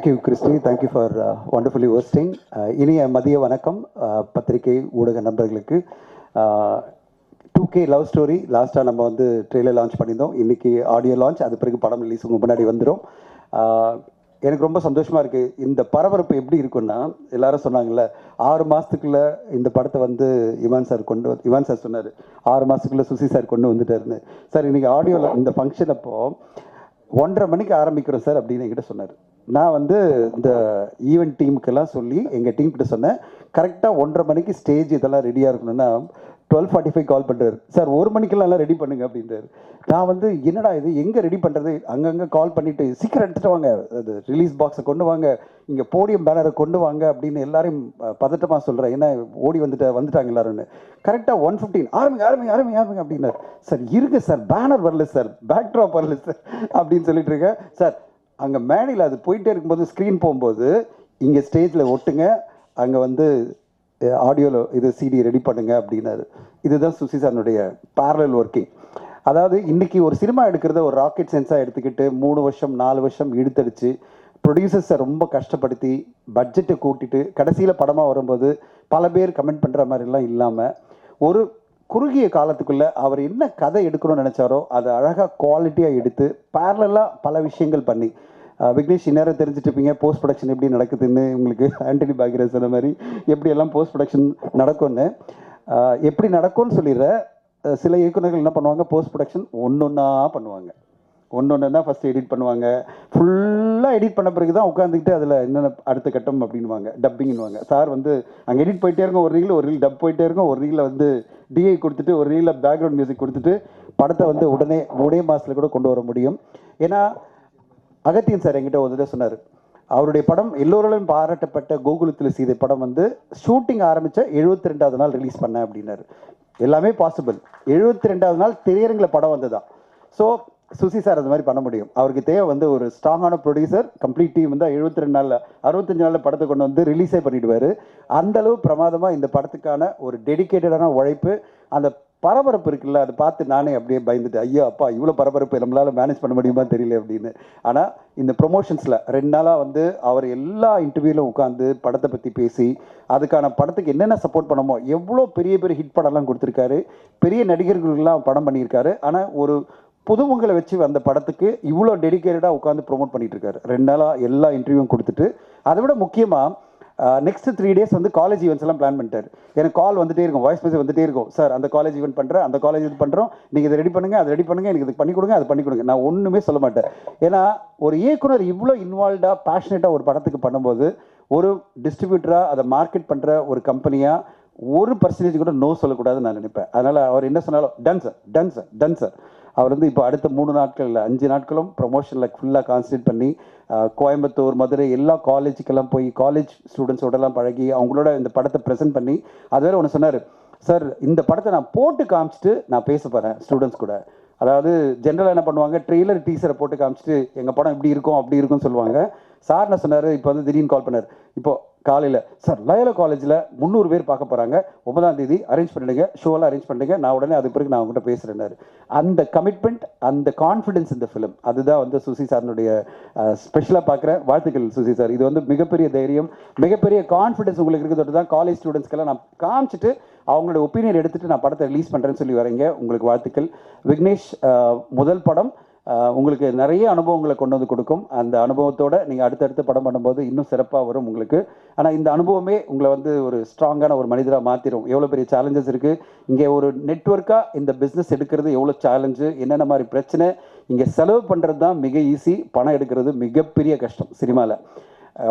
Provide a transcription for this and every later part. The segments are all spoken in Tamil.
Thank you Christy thank you for wonderfully hosting இனிய மதிய வணக்கம். Uh, பத்திரிகை ஊடக நண்பர்களுக்கு. டூ கே லவ் ஸ்டோரி லாஸ்ட்டாக நம்ம வந்து ட்ரெய்லர் லான்ச் பண்ணியிருந்தோம். இன்றைக்கி ஆடியோ லான்ச் அது பிறகு படம் ரிலீஸ் உங்கள் முன்னாடி வந்துடும் uh, எனக்கு ரொம்ப சந்தோஷமாக இருக்குது இந்த பரபரப்பு எப்படி இருக்குன்னா எல்லாரும் சொன்னாங்கல்ல ஆறு மாதத்துக்குள்ளே இந்த படத்தை வந்து இவான் சார் கொண்டு இவான் சார் சொன்னார். ஆறு மாதத்துக்குள்ளே சுசி சார் கொண்டு வந்துட்டாருன்னு. சார் இன்றைக்கி ஆடியோவில் இந்த ஃபங்க்ஷன் அப்போது ஒன்றரை மணிக்கு ஆரம்பிக்கிறோம் சார் அப்படின்னு என்கிட்ட சொன்னார். நான் வந்து இந்த ஈவெண்ட் டீமுக்கெல்லாம் சொல்லி எங்கள் டீம் கிட்ட சொன்னேன். கரெக்டாக ஒன்றரை மணிக்கு ஸ்டேஜ் இதெல்லாம் ரெடியாக இருக்கணும்னா டுவெல் ஃபார்ட்டி ஃபைவ் கால் பண்ணுறாரு சார் ஒரு மணிக்கெல்லாம் எல்லாம் ரெடி பண்ணுங்க அப்படின்றாரு. நான் வந்து என்னடா இது? எங்கே ரெடி பண்ணுறது அங்கங்கே கால் பண்ணிவிட்டு சீக்கிரம் எடுத்துகிட்டு வாங்க. அது ரிலீஸ் பாக்ஸை கொண்டு வாங்க. இங்கே போடியம் பேனரை கொண்டு வாங்க அப்படின்னு எல்லாரையும் பதட்டமாக சொல்கிறேன் ஏன்னா ஓடி வந்துட்டு வந்துட்டாங்க எல்லாரும்னு கரெக்டாக ஒன் ஃபிஃப்டீன் ஆரம்பிங்க ஆரம்பிங்க ஆரம்பிங்க ஆரம்பிங்க அப்படின்னாரு. சார் இருக்கு சார். பேனர் வரல சார். பேக் ட்ராப் வரல சார். அப்படின்னு சொல்லிட்டு இருக்கேன். சார் அங்கே மேடையில் அது போயிட்டே இருக்கும்போது ஸ்க்ரீன் போகும்போது இங்கே ஸ்டேஜில் ஒட்டுங்க அங்கே வந்து ஆடியோவில் இது சிடி ரெடி பண்ணுங்க அப்படின்னாரு. இதுதான் சுசி சாரனுடைய பேரலல் ஒர்க்கிங் அதாவது இன்னைக்கு ஒரு சினிமா எடுக்கிறத ஒரு ராக்கெட் சென்ஸாக எடுத்துக்கிட்டு மூணு வருஷம் நாலு வருஷம் இழுத்தடிச்சு ப்ரொடியூசர்ஸை ரொம்ப கஷ்டப்படுத்தி பட்ஜெட்டை கூட்டிட்டு கடைசியில் படமாக வரும்போது பல பேர் கமெண்ட் பண்ணுற மாதிரிலாம் இல்லாமல் ஒரு குறுகிய காலத்துக்குள்ளே அவர் என்ன கதை எடுக்கணும்னு நினச்சாரோ அதை அழகாக குவாலிட்டியாக எடுத்து பேரலாக பல விஷயங்கள் பண்ணி. விக்னேஷ் இந்நேரம் தெரிஞ்சிட்ருப்பீங்க போஸ்ட் ப்ரொடக்ஷன் எப்படி நடக்குதுன்னு உங்களுக்கு ஆண்டனி பாக்யராஜ் சொன்ன மாதிரி எப்படி எல்லாம் போஸ்ட் ப்ரொடக்ஷன் நடக்கும்னு எப்படி நடக்கும்னு சொல்லிடுற சில இயக்குநர்கள் என்ன பண்ணுவாங்க போஸ்ட் ப்ரொடக்ஷன் ஒன்று ஒன்றா பண்ணுவாங்க. ஒன்று ஒன்று தான் ஃபஸ்ட்டு எடிட் பண்ணுவாங்க. ஃபுல் ஃபுல்லாக எடிட் பண்ண பிறகு தான் உட்காந்துக்கிட்டு அதில் என்னென்ன அடுத்த கட்டம் அப்படின்வாங்க டப்பிங்னுவாங்க சார் வந்து அங்கே எடிட் போயிட்டே இருக்கும் ஒரு ரீல் ஒரு ரீல் டப் போயிட்டே இருக்கும் ஒரு ரீலில் வந்து டிஐ கொடுத்துட்டு ஒரு ரீலில் பேக்ரவுண்ட் மியூசிக் கொடுத்துட்டு படத்தை வந்து உடனே ஒரே மாதத்தில் கூட கொண்டு வர முடியும். ஏன்னா அகத்தியன் சார் என்கிட்ட ஒரு சொன்னார் அவருடைய படம் எல்லோராலும் பாராட்டப்பட்ட கோகுலத்தில் சீதை படம் வந்து ஷூட்டிங் ஆரம்பித்த எழுபத்தி ரெண்டாவது நாள் ரிலீஸ் பண்ணேன் அப்படின்னாரு. எல்லாமே பாசிபிள் எழுபத்தி ரெண்டாவது நாள் திரையரங்கில் படம் வந்ததா. ஸோ சுசி சார் அது மாதிரி பண்ண முடியும். அவருக்கு தேவை வந்து ஒரு ஸ்ட்ராங்கான ப்ரொடியூசர் கம்ப்ளீட் டீம் வந்து எழுபத்தி ரெண்டு நாளில் அறுபத்தஞ்சு நாளில் படத்தை கொண்டு வந்து ரிலீஸே பண்ணிடுவார். அந்த அளவு பிரமாதமாக இந்த படத்துக்கான ஒரு டெடிகேட்டடான உழைப்பு அந்த பரபரப்பு இருக்குல்ல அதை பார்த்து நானே அப்படியே பயந்துட்டு ஐயோ அப்பா இவ்வளோ பரபரப்பு நம்மளால் மேனேஜ் பண்ண முடியுமா தெரியல அப்படின்னு. ஆனால் இந்த ப்ரொமோஷன்ஸில் ரெண்டு நாளாக வந்து அவர் எல்லா இன்டர்வியூலும் உட்காந்து படத்தை பற்றி பேசி அதுக்கான படத்துக்கு என்னென்ன சப்போர்ட் பண்ணமோ எவ்வளோ பெரிய பெரிய ஹிட் படம்லாம் கொடுத்துருக்காரு. பெரிய நடிகர்களுக்கெல்லாம் படம் பண்ணியிருக்காரு. ஆனால் ஒரு புதுமுகளை வச்சு வந்த படத்துக்கு இவ்வளோ டெடிக்கேட்டடாக உட்காந்து ப்ரோமோட் பண்ணிட்டு இருக்காரு ரெண்டு நாளாக எல்லா இன்டர்வியூவும் கொடுத்துட்டு அதை விட முக்கியமாக நெக்ஸ்ட் த்ரீ டேஸ் வந்து காலேஜ் ஈவெண்ட்ஸ் எல்லாம் பிளான் பண்ணிட்டார். எனக்கு கால் வந்துட்டே இருக்கும் வாய்ஸ் மெசேஜ் வந்துட்டே இருக்கும். சார் அந்த காலேஜ் ஈவெண்ட் பண்ணுறேன் அந்த காலேஜ் இது பண்ணுறோம் நீங்கள் இதை ரெடி பண்ணுங்க அதை ரெடி பண்ணுங்க எனக்கு இது பண்ணி கொடுங்க அது பண்ணி கொடுங்க. நான் ஒன்றுமே சொல்ல மாட்டேன். ஏன்னா ஒரு இயக்குனர் இவ்வளோ இன்வால்வ்டாக பேஷனேட்டாக ஒரு படத்துக்கு பண்ணும்போது ஒரு டிஸ்ட்ரிபியூட்டராக அதை மார்க்கெட் பண்ணுற ஒரு கம்பெனியாக ஒரு பர்சன்டேஜ் கூட நோ சொல்லக்கூடாதுன்னு நான் நினைப்பேன். அதனால் அவர் என்ன சொன்னாலும் done sir done sir done sir அவர் வந்து இப்போ அடுத்த மூணு நாட்களில் அஞ்சு நாட்களும் ப்ரொமோஷனில் ஃபுல்லாக கான்சன்ட்ரேட் பண்ணி கோயம்புத்தூர் மதுரை எல்லா காலேஜுக்கெல்லாம் போய் காலேஜ் ஸ்டூடெண்ட்ஸோடலாம் பழகி அவங்களோட இந்த படத்தை ப்ரெசென்ட் பண்ணி அது வேறு ஒன்று சொன்னார். சார் இந்த படத்தை நான் போட்டு காமிச்சிட்டு நான் பேச போகிறேன் ஸ்டூடெண்ட்ஸ் கூட. அதாவது ஜென்ரலாக என்ன பண்ணுவாங்க ட்ரெய்லர் டீசரை போட்டு காமிச்சிட்டு எங்கள் படம் இப்படி இருக்கும் அப்படி இருக்கும்னு சொல்லுவாங்க. சார் என்ன சொன்னார் இப்போ வந்து திடீர்னு கால் பண்ணார். இப்போ காலையில். சார் லயலோ காலேஜில் முந்நூறு பேர் பார்க்க போகிறாங்க ஒன்பதாம் தேதி அரேஞ்ச் பண்ணிடுங்க. ஷோலாம் அரேஞ்ச் பண்ணிடுங்க. நான் உடனே அதுக்கு பிறகு நான் அவங்ககிட்ட பேசுகிறேன்னாரு அந்த கமிட்மெண்ட் அந்த கான்ஃபிடென்ஸ் இந்த ஃபிலிம் அதுதான் வந்து சுசி சாரனுடைய ஸ்பெஷலாக பார்க்குறேன் வாழ்த்துக்கள் சுசி சார். இது வந்து மிகப்பெரிய தைரியம். மிகப்பெரிய கான்ஃபிடென்ஸ் உங்களுக்கு இருக்கிறது தான் காலேஜ் ஸ்டூடெண்ட்ஸ்க்கெல்லாம் நான் காமிச்சிட்டு அவங்களோட ஒப்பீனியன் எடுத்துகிட்டு நான் படத்தை ரிலீஸ் பண்ணுறேன்னு சொல்லி வரீங்க. உங்களுக்கு வாழ்த்துக்கள். விக்னேஷ் முதல் படம். உங்களுக்கு நிறைய அனுபவங்களை கொண்டு வந்து கொடுக்கும். அந்த அனுபவத்தோட நீங்கள் அடுத்தடுத்து படம் பண்ணும்போது இன்னும் சிறப்பாக வரும் உங்களுக்கு. ஆனால் இந்த அனுபவமே உங்களை வந்து ஒரு ஸ்ட்ராங்கான ஒரு மனிதராக மாற்றிடும் எவ்வளோ பெரிய சேலஞ்சஸ் இருக்குது இங்கே ஒரு நெட்ஒர்க்காக இந்த பிஸ்னஸ் எடுக்கிறது எவ்வளோ சேலஞ்சு என்னென்ன மாதிரி பிரச்சனை? இங்கே செலவு பண்ணுறது தான் மிக ஈஸி பணம் எடுக்கிறது மிகப்பெரிய கஷ்டம் சினிமாவில்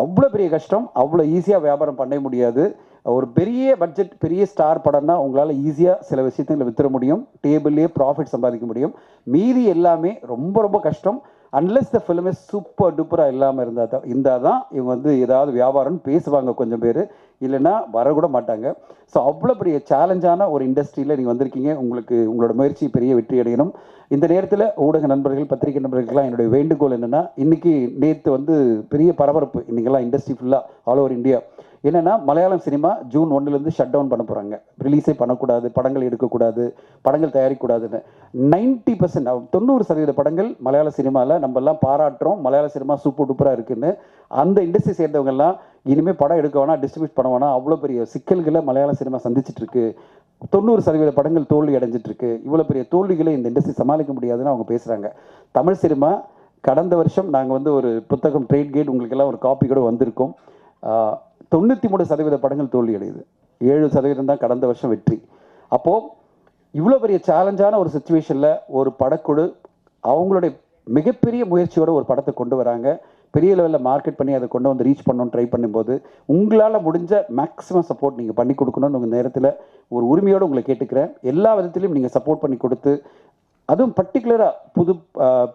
அவ்வளோ பெரிய கஷ்டம். அவ்வளோ ஈஸியாக வியாபாரம் பண்ண முடியாது. ஒரு பெரிய பட்ஜெட் பெரிய ஸ்டார் படம்னா உங்களால் ஈஸியாக சில விஷயத்தில் வித்துற முடியும். டேபிள்லேயே ப்ராஃபிட் சம்பாதிக்க முடியும். மீதி எல்லாமே ரொம்ப ரொம்ப கஷ்டம். அன்லெஸ் த ஃபிலிமே சூப்பர் டூப்பராக இல்லாமல் இருந்தால் தான் இருந்தால் தான் இவங்க வந்து ஏதாவது வியாபாரம்னு பேசுவாங்க கொஞ்சம் பேர். இல்லைன்னா வரக்கூட மாட்டாங்க. ஸோ அவ்வளோ பெரிய சேலஞ்சான ஒரு இண்டஸ்ட்ரியில் நீங்கள் வந்திருக்கீங்க. உங்களுக்கு உங்களோட முயற்சி பெரிய வெற்றி அடையணும். இந்த நேரத்தில் ஊடக நண்பர்கள் பத்திரிகை நண்பர்களுக்கெல்லாம் என்னுடைய வேண்டுகோள் என்னென்னா இன்றைக்கி நேற்று வந்து பெரிய பரபரப்பு. இன்றைக்கெல்லாம் இண்டஸ்ட்ரி ஃபுல்லாக ஆல் ஓவர் இந்தியா என்னென்னா மலையாளம் சினிமா ஜூன் ஒன்றுலேருந்து ஷட் டவுன் பண்ண போகிறாங்க ரிலீஸே பண்ணக்கூடாது படங்கள் எடுக்கக்கூடாது படங்கள் தயாரிக்கக்கூடாதுன்னு. நைன்ட்டி பர்சன்ட் தொண்ணூறு சதவீத படங்கள் மலையாள சினிமாவில் நம்மெல்லாம் பாராட்டுறோம். மலையாள சினிமா சூப்பர் டூப்பராக இருக்குன்னு. அந்த இண்டஸ்ட்ரி சேர்ந்தவங்கெல்லாம் இனிமேல் படம் எடுக்க வேணாம் டிஸ்ட்ரிபியூட் பண்ண வேணாம். அவ்வளோ பெரிய சிக்கல்களை மலையாள சினிமா சந்திச்சிட்டு இருக்கு தொண்ணூறு சதவீத படங்கள் தோல்வி அடைஞ்சிட்டு இருக்கு இவ்வளோ பெரிய தோல்விகளை இந்த இண்டஸ்ட்ரி சமாளிக்க முடியாதுன்னு அவங்க பேசுகிறாங்க தமிழ் சினிமா கடந்த வருஷம் நாங்கள் வந்து ஒரு புத்தகம் ட்ரேட் கேட் உங்களுக்கெல்லாம் ஒரு காப்பி கூட வந்திருக்கோம். தொண்ணூற்றி மூணு சதவீத படங்கள் தோல்வி அடையுது ஏழு சதவீதம் தான் கடந்த வருஷம் வெற்றி. அப்போது இவ்வளோ பெரிய சேலஞ்சான ஒரு சுச்சுவேஷனில் ஒரு படக்குழு அவங்களுடைய மிகப்பெரிய முயற்சியோட ஒரு படத்தை கொண்டு வராங்க. பெரிய லெவலில் மார்க்கெட் பண்ணி அதை கொண்டு வந்து ரீச் பண்ணணும்னு ட்ரை பண்ணும்போது உங்களால் முடிஞ்ச மேக்ஸிமம் சப்போர்ட் நீங்கள் பண்ணி கொடுக்கணும்னு உங்கள் நேரத்தில் ஒரு உரிமையோடு உங்களை கேட்டுக்கிறேன். எல்லா விதத்திலையும் நீங்கள் சப்போர்ட் பண்ணி கொடுத்து அதுவும் பர்டிகுலராக புது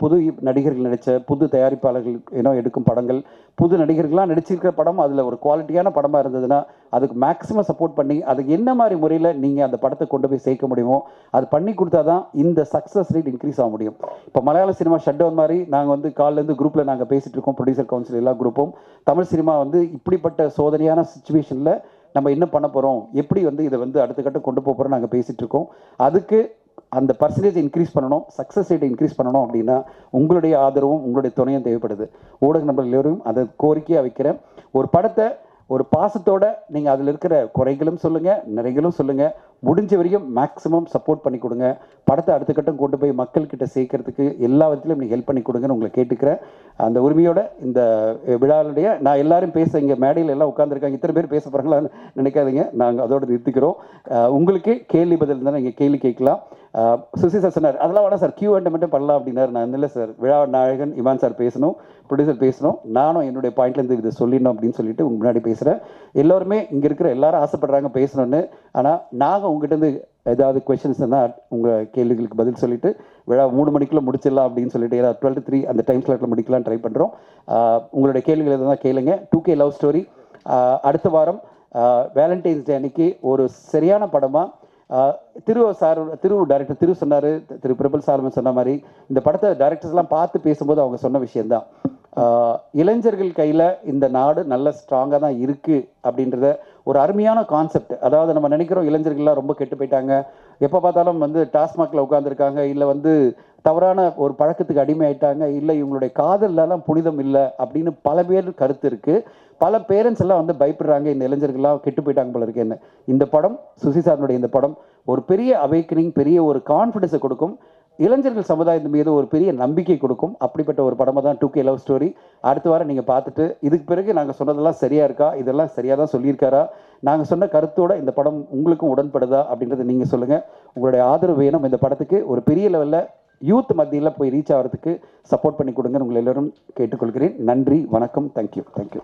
புது நடிகர்கள் நடித்த புது தயாரிப்பாளர்கள் ஏன்னோ எடுக்கும் படங்கள் புது நடிகர்கள்லாம் நடிச்சிருக்கிற படம் அதில் ஒரு குவாலிட்டியான படமாக இருந்ததுன்னா அதுக்கு மேக்ஸிமம் சப்போர்ட் பண்ணி அதுக்கு என்ன மாதிரி முறையில் நீங்கள் அந்த படத்தை கொண்டு போய் சேர்க்க முடியுமோ அது பண்ணி கொடுத்தா தான் இந்த சக்ஸஸ் ரேட் இன்க்ரீஸ் ஆக முடியும். இப்போ மலையாள சினிமா ஷட் டவுன் மாதிரி நாங்கள் வந்து காலிலேருந்து குரூப்பில் நாங்கள் பேசிகிட்டு இருக்கோம் ப்ரொடியூசர் கவுன்சில் எல்லா குரூப்பும் தமிழ் சினிமா வந்து இப்படிப்பட்ட சோதனையான சுச்சுவேஷனில் நம்ம என்ன பண்ண போகிறோம் எப்படி வந்து இதை வந்து அடுத்த கட்டம் கொண்டு போக போகிறோம் நாங்கள் பேசிகிட்டு இருக்கோம். அதுக்கு அந்த பர்சன்டேஜ் இன்க்ரீஸ் பண்ணணும் சக்ஸஸ் ரேட்டை இன்க்ரீஸ் பண்ணணும் அப்படின்னா உங்களுடைய ஆதரவும் உங்களுடைய துணையும் தேவைப்படுது. ஊடக நண்பர்கள் எல்லோரும் அதை கோரிக்கையாக வைக்கிறேன். ஒரு படத்தை ஒரு பாசத்தோட நீங்கள் அதில் இருக்கிற குறைகளும் சொல்லுங்கள் நிறைகளும் சொல்லுங்கள் முடிஞ்ச வரைக்கும் மேக்ஸிமம் சப்போர்ட் பண்ணி கொடுங்க. படத்தை அடுத்த கட்டம் கொண்டு போய் மக்கள்கிட்ட சேர்க்கறதுக்கு எல்லா விதத்திலும் நீங்கள் ஹெல்ப் பண்ணி கொடுங்கன்னு உங்களை கேட்டுக்கிறேன். அந்த உரிமையோட இந்த விழாவுடைய நான் எல்லாரும் பேச இங்கே மேடையில் எல்லாம் உட்காந்துருக்காங்க இத்தனை பேர் பேச போகிறாங்களான்னு நினைக்காதீங்க. நாங்கள் அதோடு நிறுத்திக்கிறோம். உங்களுக்கு கேள்வி பதில் இருந்தால் நீங்கள் கேள்வி கேட்கலாம். சுசி சார் சொன்னார். அதெல்லாம் வேணாம் சார். கியூ அண்ட் மட்டும் பண்ணலாம் அப்படின்னாரு. நான் இல்லை சார். விழா நாயகன் இவான் சார் பேசணும். ப்ரொடியூசர் பேசணும். நானும் என்னுடைய பாயிண்ட்லேருந்து இதை சொல்லிடணும் அப்படின்னு சொல்லிட்டு உங்க முன்னாடி பேசுகிறேன் எல்லோருமே இங்கே இருக்கிற எல்லாரும் ஆசைப்படுறாங்க பேசணும்னு. ஆனால் நாங்கள் உங்ககிட்ட ஏதாவது கொஷின்ஸ் இருந்தால் உங்கள் கேள்விகளுக்கு பதில் சொல்லிட்டு விழா மூணு மணிக்குள்ளே முடிச்சிடலாம் அப்படின்னு சொல்லிட்டு ஏதாவது டுவெல் த்ரீ அந்த டைம் ஸ்லாட்டில் முடிக்கலாம் ட்ரை பண்ணுறோம் உங்களுடைய கேள்விகள் எதுனா கேளுங்க. டூ கே லவ் ஸ்டோரி அடுத்த வாரம் வேலண்டைன்ஸ் டே அன்னைக்கு ஒரு சரியான படமாக திரு சார் திரு டைரக்டர் திரு சொன்னார் திரு பிரபல் சார்மன் சொன்ன மாதிரி இந்த படத்தை டைரக்டர்ஸ்லாம் பார்த்து பேசும்போது அவங்க சொன்ன விஷயம்தான். இளைஞர்கள் கையில் இந்த நாடு நல்ல ஸ்ட்ராங்காக தான் இருக்குது அப்படின்றத ஒரு அருமையான கான்செப்ட் அதாவது நம்ம நினைக்கிறோம் இளைஞர்கள்லாம் ரொம்ப கெட்டு போயிட்டாங்க. எப்போ பார்த்தாலும் வந்து டாஸ்மாகில் உட்காந்துருக்காங்க இல்லை வந்து தவறான ஒரு பழக்கத்துக்கு அடிமை ஆயிட்டாங்க இல்லை இவங்களுடைய காதல்லாம் புனிதம் இல்லை அப்படின்னு பல பேர் கருத்து இருக்குது பல பேரண்ட்ஸ் எல்லாம் வந்து பயப்படுறாங்க இந்த இளைஞர்கள்லாம் கெட்டு போயிட்டாங்க போல இருக்கேன்னு இந்த படம் சுசி சாரனுடைய இந்த படம் ஒரு பெரிய அவேக்கனிங் பெரிய ஒரு கான்ஃபிடென்ஸை கொடுக்கும். இளைஞர்கள் சமுதாயத்தின் மீது ஒரு பெரிய நம்பிக்கை கொடுக்கும். அப்படிப்பட்ட ஒரு படமாக தான் டூ கே லவ் ஸ்டோரி. அடுத்த வாரம் நீங்கள் பார்த்துட்டு இதுக்கு பிறகு நாங்கள் சொன்னதெல்லாம் சரியாக இருக்கா? இதெல்லாம் சரியாக தான் சொல்லியிருக்காரா? நாங்கள் சொன்ன கருத்தோட இந்த படம் உங்களுக்கும் உடன்படுதா? அப்படின்றத நீங்கள் சொல்லுங்கள் உங்களுடைய ஆதரவு வேணும். இந்த படத்துக்கு ஒரு பெரிய லெவலில் யூத் மத்தியில் போய் ரீச் ஆகிறதுக்கு சப்போர்ட் பண்ணி கொடுங்கன்னு உங்களை எல்லோரும் கேட்டுக்கொள்கிறேன். நன்றி வணக்கம். Thank you thank you